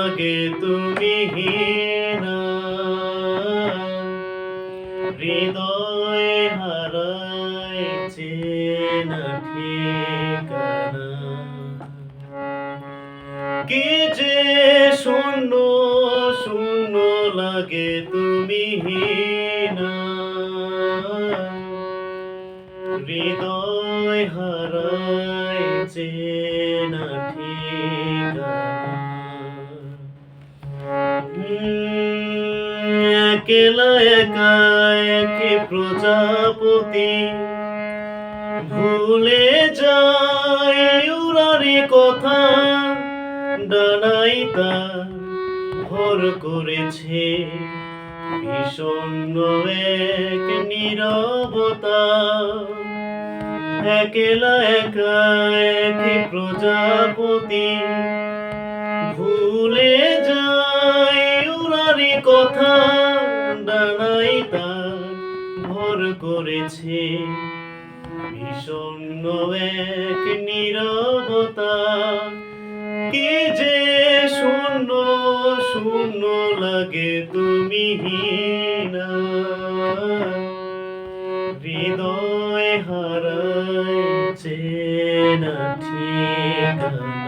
লাগে তুমি হীনা। হৃদয় হারাইছে না ঠিকানা। কে যে শূন্য শূন্য লাগে তুমি হীনা। হৃদয় হারাইছে না ঠিক একলা একা একে প্রজাপতি? ভুলে যায় কথা ডানাই তার ভর করেছে। বিষণ্ণ এক নীরবতা। একলা একা একে প্রজাপতি? তোমারই কথা ডানাই তার ভর করেছে। ভীষণ এক নীরবতা, কে যে শূন্য শূন্য লাগে তুমি না হৃদয় হারায় চেনা ঠিকানা।